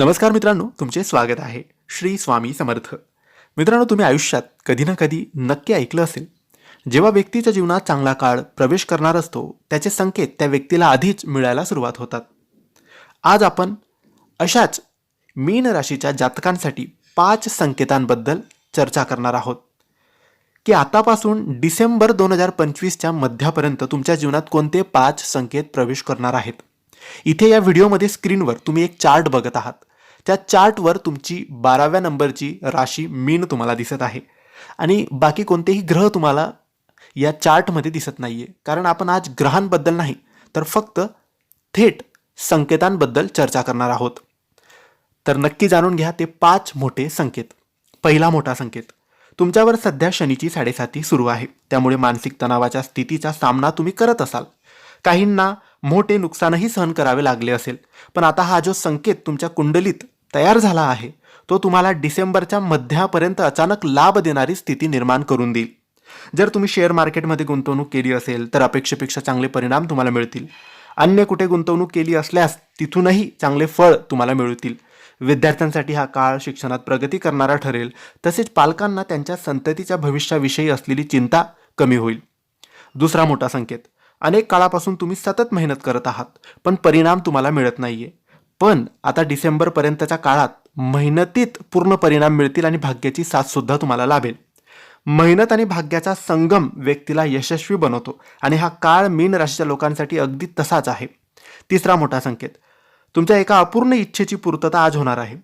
नमस्कार मित्रांनो तुमचे स्वागत आहे श्री स्वामी समर्थ. मित्रांनो तुम्ही आयुष्यात कधी ना कधी नक्की ऐकलं असेल जेव्हा व्यक्तीच्या जीवनात चांगला काळ प्रवेश करणार असतो त्याचे संकेत त्या व्यक्तीला आधीच मिळायला सुरुवात होतात. आज आपण अशाच मीन राशीच्या जातकांसाठी पाच संकेतांबद्दल चर्चा करणार आहोत की आतापासून डिसेंबर दोन हजार पंचवीसच्या मध्यापर्यंत तुमच्या जीवनात कोणते पाच संकेत प्रवेश करणार आहेत? इथे या व्हिडिओमध्ये स्क्रीनवर तुम्ही एक चार्ट बघत आहात. त्या चार्टवर तुमची बाराव्या नंबरची राशी मीन तुम्हाला दिसत आहे. आणि बाकी कोणतेही ग्रह तुम्हाला या चार्टमध्ये दिसत नाही आहे कारण आपण आज ग्रहांबद्दल नाही तर फक्त थेट संकेतांबद्दल चर्चा करणार आहोत. तर नक्की जाणून घ्या ते पाच मोठे संकेत. पहिला मोठा संकेत तुमच्यावर सध्या शनीची साडेसाती सुरू आहे. त्यामुळे मानसिक तणावाच्या स्थितीचा सामना तुम्ही करत असाल. काहींना मोठे नुकसानही सहन करावे लागले असेल. पण आता हा जो संकेत तुमच्या कुंडलीत तयार झाला आहे. तो तुम्हाला डिसेंबरच्या मध्यापर्यंत अचानक लाभ देणारी स्थिती निर्माण करून देईल. जर तुम्ही शेअर मार्केटमध्ये गुंतवणूक केली असेल तर अपेक्षेपेक्षा चांगले परिणाम तुम्हाला मिळतील. अन्य कुठे गुंतवणूक केली असल्यास तिथूनही चांगले फळ तुम्हाला मिळतील. विद्यार्थ्यांसाठी हा काळ शिक्षणात प्रगती करणारा ठरेल. तसेच पालकांना त्यांच्या संततीच्या भविष्याविषयी असलेली चिंता कमी होईल. दुसरा मोठा संकेत. अनेक काळापासून तुम्ही सतत मेहनत करत आहात पण परिणाम तुम्हाला मिळत नाहीये. पण आता डिसेंबरपर्यंतच्या काळात मेहनतीत पूर्ण परिणाम मिळतील आणि भाग्याची साथ सुद्धा तुम्हाला लाभेल. मेहनत आणि भाग्याचा संगम व्यक्तीला यशस्वी बनवतो आणि हा काळ मीन राशीच्या लोकांसाठी अगदी तसाच आहे. तिसरा मोठा संकेत. तुमच्या एका अपूर्ण इच्छेची पूर्तता आज होणार आहे.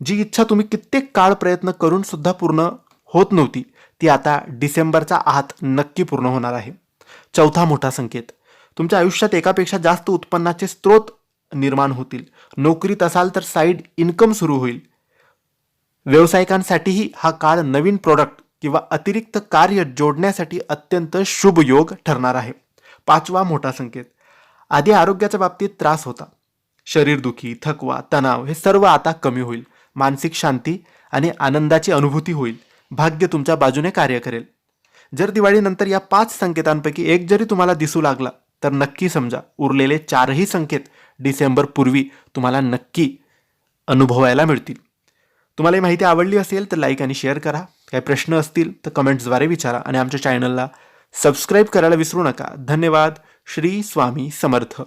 जी इच्छा तुम्ही कित्येक काळ प्रयत्न करून सुद्धा पूर्ण होत नव्हती ती आता डिसेंबरचा आत नक्की पूर्ण होणार आहे. चौथा मोठा संकेत. तुमच्या आयुष्यात एकापेक्षा जास्त उत्पन्नाचे स्रोत निर्माण होतील. नोकरीत असाल तर साईड इन्कम सुरू होईल. व्यावसायिकांसाठीही हा काळ नवीन प्रोडक्ट किंवा अतिरिक्त कार्य जोडण्यासाठी अत्यंत शुभ योग ठरणार आहे. पाचवा मोठा संकेत. आधी आरोग्याच्या बाबतीत त्रास होता. शरीरदुखी थकवा तणाव हे सर्व आता कमी होईल. मानसिक शांती आणि आनंदाची अनुभूती होईल. भाग्य तुमच्या बाजूने कार्य करेल. जर दिवाळीनंतर या पाच संकेतांपैकी एक जरी तुम्हाला दिसू लागला तर नक्की समजा. उरलेले चारही संकेत डिसेंबर पूर्वी तुम्हाला नक्की अनुभवायला मिळतील. तुम्हाला ही माहिती आवडली असेल तर लाईक आणि शेअर करा. काही प्रश्न असतील तर कमेंट्सद्वारे विचारा आणि आमच्या चॅनलला सबस्क्राईब करायला विसरू नका. धन्यवाद. श्री स्वामी समर्थ.